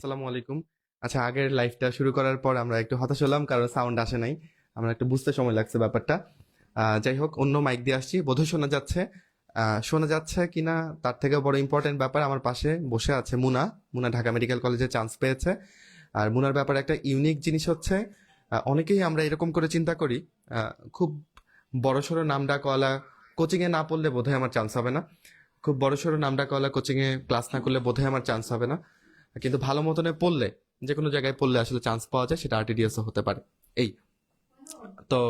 আসসালামু আলাইকুম। আচ্ছা আগের লাইফটা শুরু করার পর আমরা একটু হতাশ হলাম কারণ সাউন্ড আসে নাই। আমরা একটু বুঝতে সময় লাগছে ব্যাপারটা। যাই হোক, অন্য মাইক দিয়ে আসছি। বোধহয় শোনা যাচ্ছে। শোনা যাচ্ছে কিনা তার থেকে বড় ইম্পর্টেন্ট ব্যাপার আমার পাশে বসে আছে মুনা। মুনা ঢাকা মেডিকেল কলেজে চান্স পেয়েছে। আর মুনার ব্যাপারে একটা ইউনিক জিনিস হচ্ছে অনেকেই আমরা এরকম করে চিন্তা করি খুব বড়সড় নাম ডাকওয়ালা কোচিংয়ে না পড়লে বোধহয় আমার চান্স হবে না। খুব বড়সড় নাম ডাকওয়ালা কোচিংয়ে ক্লাস না করলে বোধহয় আমার চান্স হবে না। কিন্তু ভালো মতনে পড়লে যে কোনো জায়গায় পড়লে আসলে চান্স পাওয়া যায়, সেটা আরটিডিএস হতে পারে। এই। তো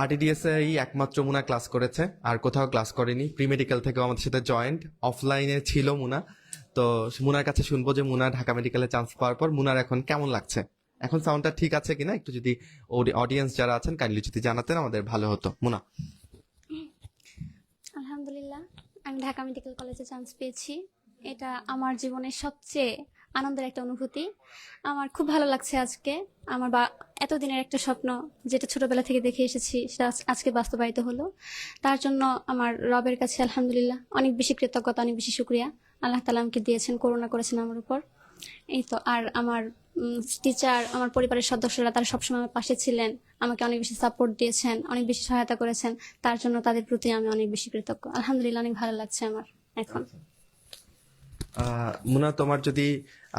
আরটিডিএস এই একমাত্র মুনা ক্লাস করেছে, আর কোথাও ক্লাস করেনি। প্রি মেডিকেল থেকে আমাদের সাথে জয়েন্ট অফলাইনে ছিল মুনা। তো মুনার কাছে শুনব যে মুনা ঢাকা মেডিকেলে চান্স পাওয়ার পর মুনার এখন কেমন লাগছে? এখন সাউন্ডটা ঠিক আছে কিনা? একটু যদি অডিয়েন্স যারা আছেন কাইন্ডলি যদি জানাতেন, আমাদের ভালো হতো। মুনা। আলহামদুলিল্লাহ, আমি ঢাকা মেডিকেল কলেজে চান্স পেয়েছি। এটা আমার জীবনের সবচেয়ে আনন্দের একটা অনুভূতি। আমার খুব ভালো লাগছে আজকে। আমার বা এতদিনের একটা স্বপ্ন যেটা ছোটবেলা থেকে দেখে এসেছি, সেটা আজকে বাস্তবায়িত হলো। তার জন্য আমার রবের কাছে আলহামদুলিল্লাহ অনেক বেশি কৃতজ্ঞতা, অনেক বেশি শুক্রিয়া। আল্লাহ তালা আমাকে দিয়েছেন, করুণা করেছেন আমার উপর। এই তো, আর আমার টিচার আমার পরিবারের সদস্যরা, তারা সবসময় আমার পাশে ছিলেন। আমাকে অনেক বেশি সাপোর্ট দিয়েছেন, অনেক বেশি সহায়তা করেছেন। তার জন্য তাদের প্রতি আমি অনেক বেশি কৃতজ্ঞ। আলহামদুলিল্লাহ, অনেক ভালো লাগছে আমার এখন। মুনা, তোমার যদি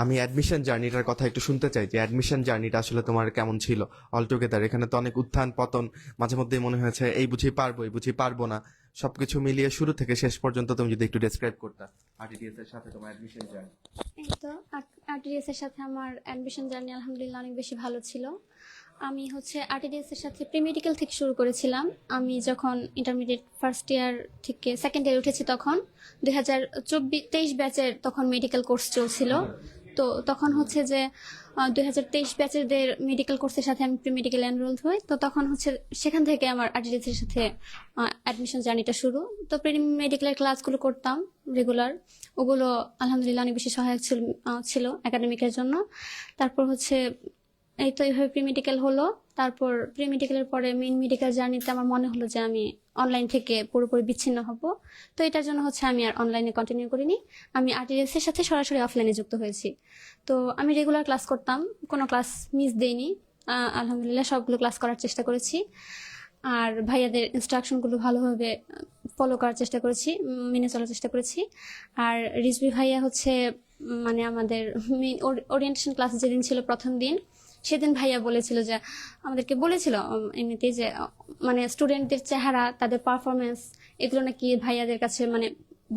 আমি অ্যাডমিশন জার্নিটার কথা একটু শুনতে চাই, যে অ্যাডমিশন জার্নিটা আসলে তোমার কেমন ছিল অল টুগেদার এখানে তো অনেক উত্থান, পতন, মাঝে মধ্যে মনে হয়েছে, এই বুঝি পারব, এই বুঝি পারব না। সবকিছু মিলিয়ে শুরু থেকে শেষ পর্যন্ত তুমি যদি একটু ডেসক্রাইব করতা আরটিডিএস এর সাথে তোমার অ্যাডমিশন জার্নি তো আরটিডিএস এর সাথে আমার অ্যাডমিশন জার্নি আলহামদুলিল্লাহ অনেক বেশি ভালো ছিল। আমি হচ্ছে আরটিডিএস এর সাথে প্রি মেডিকেল থেকে শুরু করেছিলাম। আমি যখন ইন্টারমিডিয়েট ফার্স্ট ইয়ার থেকে সেকেন্ড ইয়ার উঠেছি তখন, দুই হাজার চব্বিশ তেইশ ব্যাচের তখন মেডিকেল কোর্স চলছিল। তো তখন হচ্ছে যে দুই হাজার তেইশ ব্যাচেরদের মেডিকেল কোর্সের সাথে আমি প্রি মেডিকেল এনরোল হই। তো তখন হচ্ছে সেখান থেকে আমার আরটিডিএস এর সাথে অ্যাডমিশন জার্নিটা শুরু। তো মেডিকেলের ক্লাসগুলো করতাম রেগুলার ওগুলো আলহামদুলিল্লাহ অনেক বেশি সহায়ক ছিল ছিল একাডেমিকের জন্য। তারপর হচ্ছে এই তো এইভাবে প্রি মেডিকেল হলো। তারপর প্রি মেডিকেলের পরে মেন মেডিকেল জার্নিতে আমার মনে হলো যে আমি অনলাইন থেকে পুরোপুরি বিচ্ছিন্ন হব। তো এটার জন্য হচ্ছে আমি আর অনলাইনে কন্টিনিউ করিনি। আমি আর্টিএসের সাথে সরাসরি অফলাইনে যুক্ত হয়েছি। তো আমি রেগুলার ক্লাস করতাম, কোনো ক্লাস মিস দেইনি। আলহামদুলিল্লাহ সবগুলো ক্লাস করার চেষ্টা করেছি। আর ভাইয়াদের ইনস্ট্রাকশনগুলো ভালোভাবে ফলো করার চেষ্টা করেছি মেনে চলার চেষ্টা করেছি। আর রিজবি ভাইয়া হচ্ছে মানে আমাদের ওরিয়েন্টেশন ক্লাস যেদিন ছিল প্রথম দিন সেদিন ভাইয়া বলেছিল যে, আমাদেরকে বলেছিল এমনিতেই যে মানে স্টুডেন্টদের চেহারা, তাদের পারফরমেন্স এগুলো নাকি ভাইয়াদের কাছে মানে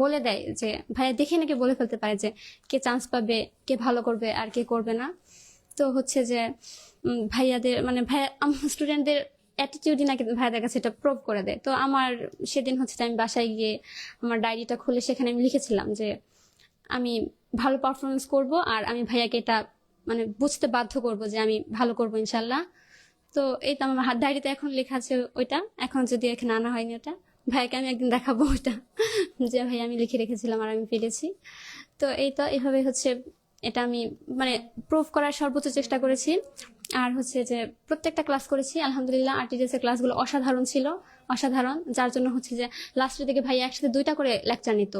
বলে দেয় যে, ভাইয়া দেখে নাকি বলে ফেলতে পারে যে, কে চান্স পাবে, কে ভালো করবে আর কে করবে না। তো হচ্ছে যে ভাইয়াদের মানে ভাইয়া স্টুডেন্টদের অ্যাটিটিউডই নাকি ভাইয়াদের কাছে এটা প্রুভ করে দেয়। তো আমার সেদিন হচ্ছে আমি বাসায় গিয়ে আমার ডায়েরিটা খুলে সেখানে আমি লিখেছিলাম যে, আমি ভালো পারফরমেন্স করব আর আমি ভাইয়াকে এটা মানে বুঝতে বাধ্য করব যে আমি ভালো করব ইনশাল্লাহ। তো এই তো আমার হাত ডায়েরিতে এখন লেখা আছে ওইটা। এখন যদি এখানে আনা হয়নি ওটা, ভাইকে আমি একদিন দেখাবো ওইটা। যে ভাই আমি লিখে রেখেছিলাম আর আমি পেরেছি তো এই তো এভাবে হচ্ছে এটা আমি মানে প্রুভ করার সর্বোচ্চ চেষ্টা করেছি। আর হচ্ছে যে প্রত্যেকটা ক্লাস করেছি। আলহামদুলিল্লাহ আরটিডিএস এর ক্লাসগুলো অসাধারণ ছিল, অসাধারণ। যার জন্য হচ্ছে যে লাস্টের দিকে ভাই একসাথে দুইটা করে লেকচার নিত।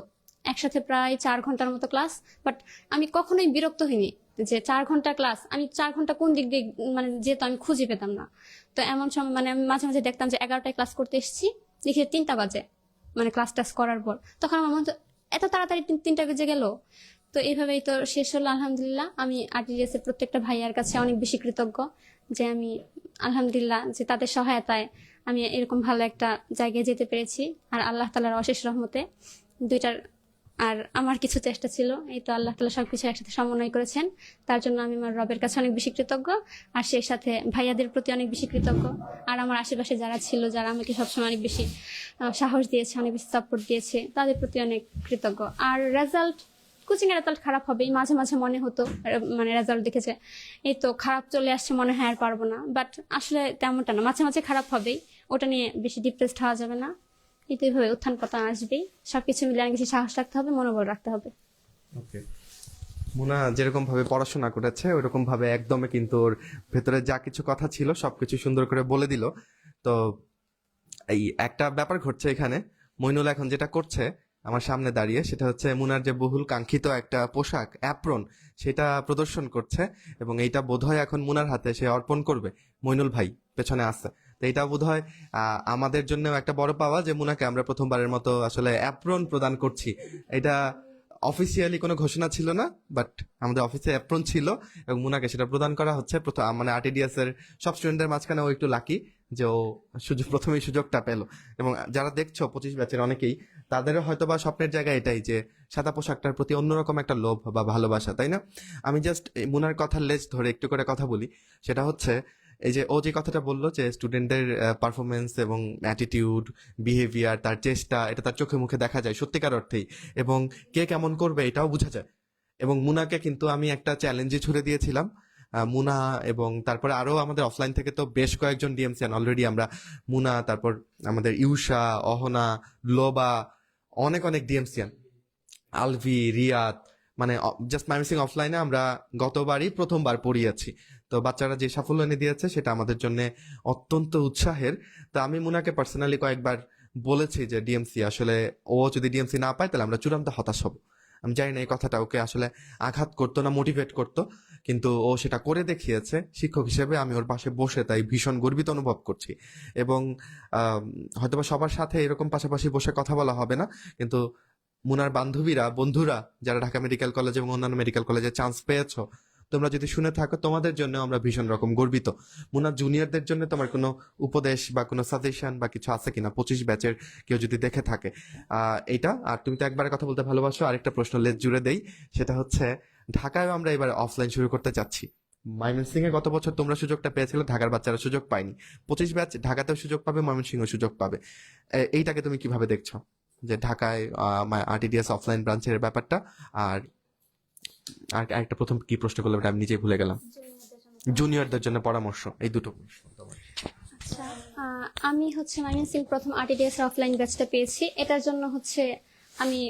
একসাথে প্রায় চার ঘণ্টার মতো ক্লাস বাট আমি কখনোই বিরক্ত হইনি। যে চার ঘণ্টা ক্লাস আমি চার ঘণ্টা কোন দিক দিয়ে মানে যেহেতু আমি খুঁজে পেতাম না। তো এমন সময় মানে আমি মাঝে মাঝে দেখতাম যে এগারোটায় ক্লাস করতে এসেছি, দেখি তিনটা বাজে মানে ক্লাস টাস করার পর। তখন আমার মনে এত তাড়াতাড়ি তিন- তিনটা বেজে গেল। তো এইভাবেই তো শেষ হলো, আলহামদুলিল্লাহ। আমি আরটিডিএস এর প্রত্যেকটা ভাইয়ার কাছে অনেক বেশি কৃতজ্ঞ যে আমি আলহামদুলিল্লাহ, যে তাদের সহায়তায় আমি এরকম ভালো একটা জায়গায় যেতে পেরেছি। আর আল্লাহ তালার অশেষ রহমতে দুইটার আর আমার কিছু চেষ্টা ছিল, এই তো আল্লাহ তালা সবকিছু একসাথে সমন্বয় করেছেন। তার জন্য আমি আমার রবের কাছে অনেক বেশি কৃতজ্ঞ, আর সেই সাথে ভাইয়াদের প্রতি অনেক বেশি কৃতজ্ঞ। আর আমার আশেপাশে যারা ছিল, যারা আমাকে সবসময় অনেক বেশি সাহস দিয়েছে, অনেক বেশি সাপোর্ট দিয়েছে, তাদের প্রতি অনেক কৃতজ্ঞ। আর রেজাল্ট কোচিং এর রেজাল্ট খারাপ হবেই, মাঝে মাঝে মনে হতো মানে রেজাল্ট দেখেছে, এই তো খারাপ চলে আসছে, মনে হয় আর পারব না। বাট আসলে তেমনটা না, মাঝে মাঝে খারাপ হবেই, ওটা নিয়ে বেশি ডিপ্রেসড হওয়া যাবে না। তো এইভাবে উত্থান পতন আসবেই। সবকিছু মিলে অনেক সাহস রাখতে হবে, মনোবল রাখতে হবে। ওকে মুনা যেরকম ভাবে পড়াশোনা করেছে ওইরকম ভাবে একদমই কিন্তু ওর ভেতরে যা কিছু কথা ছিল, সবকিছু সুন্দর করে বলে দিল। তো এই একটা ব্যাপার ঘটছে এখানে। মইনুল এখন যেটা করছে, আমার সামনে দাঁড়িয়ে, সেটা হচ্ছে মুনার যে বহুল কাঙ্ক্ষিত একটা পোশাক অ্যাপ্রন সেটা প্রদর্শন করছে এবং এইটা বোধহয় এখন মুনার হাতে সে অর্পণ করবে। মইনুল ভাই, পেছনে আছে তো এটা বোধহয় আহ, আমাদের জন্যও একটা বড় পাওয়া যে মুনাকে আমরা প্রথমবারের মতো আসলে অ্যাপ্রন প্রদান করছি। এটা অফিসিয়ালি কোনো ঘোষণা ছিল না বাট আমাদের অফিসে অ্যাপ্রন ছিল এবং মুনাকে সেটা প্রদান করা হচ্ছে। প্রথম মানে আরটিডিএস এর সব স্টুডেন্টদের মাঝখানে ও একটু লাকি যে ও সুযোগ প্রথমেই সুযোগটা পেল। এবং যারা দেখছ পঁচিশ ব্যাচের অনেকেই তাদেরও হয়তো বা স্বপ্নের জায়গা এটাই যে সাদা পোশাকটার প্রতি অন্যরকম একটা লোভ বা ভালোবাসা তাই না? আমি জাস্ট মুনার কথার লেজ ধরে একটু করে কথা বলি। সেটা হচ্ছে এই যে ও যে কথাটা বলল যে স্টুডেন্টদের পারফরমেন্স এবং অ্যাটিটিউড বিহেভিয়ার তার চেষ্টা, এটা তার চোখে মুখে দেখা যায় সত্যিকার অর্থেই। এবং কে কেমন করবে এটাও বোঝা যায়। এবং মুনাকে কিন্তু আমি একটা চ্যালেঞ্জে ছুড়ে দিয়েছিলাম। মুনা এবং তারপরে আরও আমাদের অফলাইন থেকে তো বেশ কয়েকজন ডিএমসিয়ান অলরেডি আমরা মুনা, তারপর আমাদের ইউষা, অহনা, লোবা, অনেক অনেক ডিএমসিয়ান আলভি, রিয়াদ মানে জাস্ট মাইমিসিং অফলাইনে আমরা গতবারই প্রথমবার পড়িয়েছি। তো বাচ্চারা যে সাফল্য এনে দিয়েছে, সেটা আমাদের জন্য অত্যন্ত উৎসাহের। তো আমি মুনাকে পার্সোনালি কয়েকবার বলেছি যে ডিএমসি আসলে ও যদি ডিএমসি না পায়, তাহলে আমরা চূড়ান্ত হতাশ হব। আমি জানি না এই কথাটা ওকে আসলে আঘাত করতো না মোটিভেট করতো, কিন্তু ও সেটা করে দেখিয়েছে। শিক্ষক হিসেবে আমি ওর পাশে বসে তাই ভীষণ গর্বিত অনুভব করছি। এবং হয়তোবা সবার সাথে এরকম পাশাপাশি বসে কথা বলা হবে না, কিন্তু মুনার বান্ধবীরা, বন্ধুরা, যারা ঢাকা মেডিকেল কলেজ এবং অন্যান্য মেডিকেল কলেজে চান্স পেয়েছ, তোমরা যদি শুনে থাকো, তোমাদের জন্য আমরা ভীষণ রকম গর্বিত। মুনার জুনিয়রদের জন্য তোমার কোনো উপদেশ বা কোনো সাজেশন বা কিছু আছে কিনা? পঁচিশ ব্যাচের কেউ যদি দেখে থাকে। এটা, আর তুমি তো একবার কথা বলতে ভালোবাসো, আরেকটা প্রশ্ন লেজ জুড়ে দেই, সেটা হচ্ছে ঢাকায় আমরা এবার অফলাইন শুরু করতে চাচ্ছি ময়মনসিং গত বছর তোমরা সুযোগটা পেয়েছিলে, ঢাকার বাচ্চারা সুযোগ পায়নি। পঁচিশ ব্যাচ ঢাকাতেও সুযোগ পাবে, ময়মনসিংহ সুযোগ পাবে। এইটাকে তুমি কীভাবে দেখছ? যে ঢাকায় আরটিডিএস অফলাইন ব্রাঞ্চের ব্যাপারটা। আর আর আরেকটা প্রথম কি প্রশ্ন করলাম আমি নিজেই ভুলে গেলাম। জুনিয়রদের জন্য পরামর্শ, এই দুটো। আচ্ছা আমি হচ্ছে মাইনাসিং প্রথম আরটিডিএস অফলাইন ব্যাচটা পেয়েছি। এটার জন্য হচ্ছে আমি,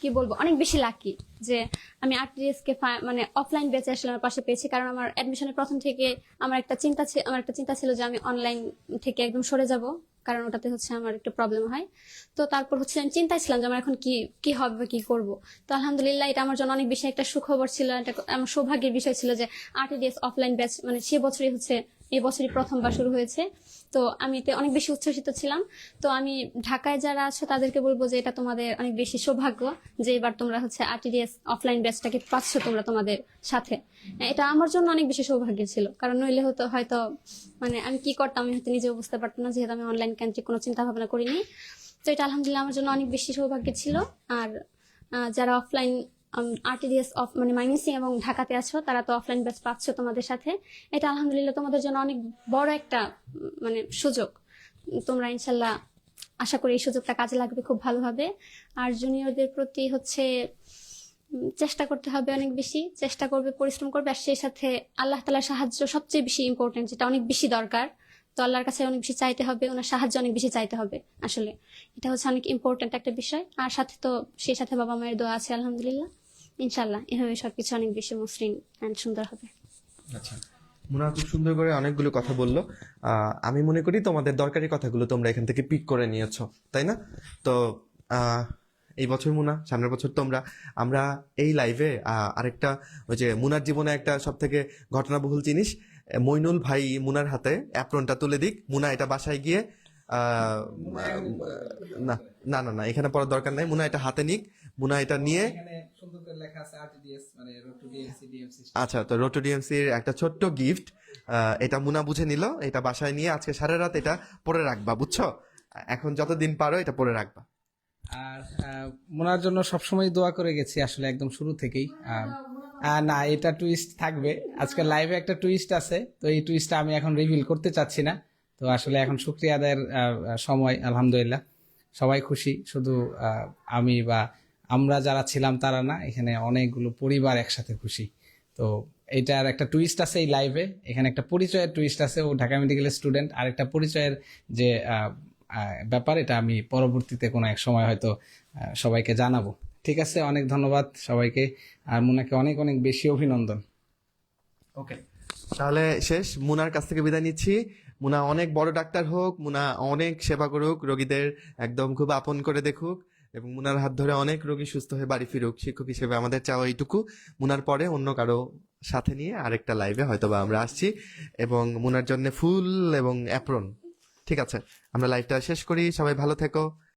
কি বলব, অনেক বেশি লাকি যে আমি আরটিডিএস কে মানে অফলাইন ব্যাচে আসলে আমার পাশে পেয়েছি। কারণ আমার অ্যাডমিশনের প্রথম থেকে আমার একটা চিন্তা আমার একটা চিন্তা ছিল যে আমি অনলাইন থেকে একদম সরে যাব। কারণ ওটাতে হচ্ছে আমার একটু প্রবলেম হয়। তো তারপর হচ্ছে আমি চিন্তায় ছিলাম যে আমার এখন কি কি হবে কি করব। তো আলহামদুলিল্লাহ এটা আমার জন্য অনেক বেশি একটা সুখবর ছিল, একটা আমার সৌভাগ্যের বিষয় ছিল যে আর্টিডিএস অফলাইন ব্যাচ মানে সে বছরই হচ্ছে এই বছরই প্রথমবার শুরু হয়েছে। তো আমি এতে অনেক বেশি উচ্ছ্বসিত ছিলাম। তো আমি ঢাকায় যারা আছো, তাদেরকে বলব যে এটা তোমাদের অনেক বেশি সৌভাগ্য যে এবার তোমরা হচ্ছে আরটিডিএস অফলাইন ব্যাচটাকে পাচ্ছ তোমরা তোমাদের সাথে। এটা আমার জন্য অনেক বেশি সৌভাগ্য ছিল। কারণ নইলে হতো হয়তো মানে আমি কি করতাম আমি হয়তো নিজেও বুঝতে পারতাম না, যেহেতু আমি অনলাইন কেন্দ্রিক কোনো চিন্তা ভাবনা করিনি। তো এটা আলহামদুলিল্লাহ আমার জন্য অনেক বেশি সৌভাগ্য ছিল। আর যারা অফলাইন আরটিডিএস অফ মানে মাইনিসিং এবং ঢাকাতে আছো, তারা তো অফলাইন ব্যাচ পাচ্ছ তোমাদের সাথে। এটা আলহামদুলিল্লাহ তোমাদের জন্য অনেক বড় একটা মানে সুযোগ। তোমরা ইনশাল্লাহ আশা করি এই সুযোগটা কাজে লাগবে, খুব ভালোভাবে আর জুনিয়রদের প্রতি হচ্ছে চেষ্টা করতে হবে অনেক বেশি। চেষ্টা করবে, পরিশ্রম করবে, আর সেই সাথে আল্লাহ তালার সাহায্য সবচেয়ে বেশি ইম্পর্টেন্ট যেটা অনেক বেশি দরকার। তো আল্লাহর কাছে অনেক বেশি চাইতে হবে, ওনার সাহায্য অনেক বেশি চাইতে হবে, আসলে। এটা হচ্ছে অনেক ইম্পর্টেন্ট একটা বিষয়। আর সাথে তো, সেই সাথে বাবা মায়ের দোয়া আছে, আলহামদুলিল্লাহ। ইনশাল্লাহ এভাবে সবকিছু অনেক বেশি মসৃণ অ্যান্ড সুন্দর হবে। আচ্ছা মুনা খুব সুন্দর করে অনেকগুলো কথা বলল। আমি মনে করি তোমাদের দরকারি কথাগুলো তোমরা এখান থেকে পিক করে নিয়েছো, তাই না? তো এই বছর মুনা, সামনের বছর তোমরা। আমরা এই লাইভে আরেকটা ওই যে মুনার জীবনে একটা সব থেকে ঘটনাবহুল জিনিস, মইনুল ভাই মুনার হাতে অ্যাপ্রনটা তুলে দিক। মুনা এটা বাসায় গিয়ে না না না না এখানে পড়ার দরকার নাই। মুনা এটা হাতে নিক। মুনা এটা নিয়ে এখানে সুন্দর লেখা আছে আরটিডিএস মানে আচ্ছা তো রোটো ডিএমসির একটা ছোট্ট গিফট এটা মুনা বুঝে নিল। এটা বাসায় নিয়ে আজকে সারা রাত এটা পরে রাখবা বুঝছ? এখন যতদিন পারো এটা পরে রাখবা। আর মোনার জন্য সবসময় দোয়া করে গেছি আসলে একদম শুরু থেকেই। না এটা টুইস্ট থাকবে। আজকে লাইভে একটা টুইস্ট আছে তো এই টুইস্টটা আমি এখন রিভিল করতে চাচ্ছি না। তো আসলে এখন শুক্রিয়া আদায়ের সময়, আলহামদুলিল্লাহ। সবাই খুশি, শুধু আমি বা আমরা যারা ছিলাম তারা না, এখানে অনেকগুলো পরিবার একসাথে খুশি। তো এটার একটা টুইস্ট আছে এই লাইভে এখানে একটা পরিচয়ের টুইস্ট আছে, ও ঢাকা মেডিকেলের স্টুডেন্ট আর একটা পরিচয়ের যে ব্যাপার, এটা আমি পরবর্তীতে কোনো এক সময় হয়তো সবাইকে জানাব। ঠিক আছে, অনেক ধন্যবাদ সবাইকে, আর মুনাকে অনেক অনেক বেশি অভিনন্দন। ওকে তাহলে শেষ, মুনার কাছ থেকে বিদায় নিচ্ছি। মুনা অনেক বড় ডাক্তার হোক, মুনা অনেক সেবা করুক, রোগীদের একদম খুব আপন করে দেখুক এবং মুনার হাত ধরে অনেক রোগী সুস্থ হয়ে বাড়ি ফিরুক। শিক্ষক হিসেবে আমাদের চাওয়া এইটুকু। মুনার পরে অন্য কারও সাথে নিয়ে আরেকটা লাইভে হয়তো বা আমরা আসছি এবং মুনার জন্য ফুল এবং অ্যাপ্রন ঠিক আছে, আমরা লাইভটা শেষ করি। সবাই ভালো থেকো।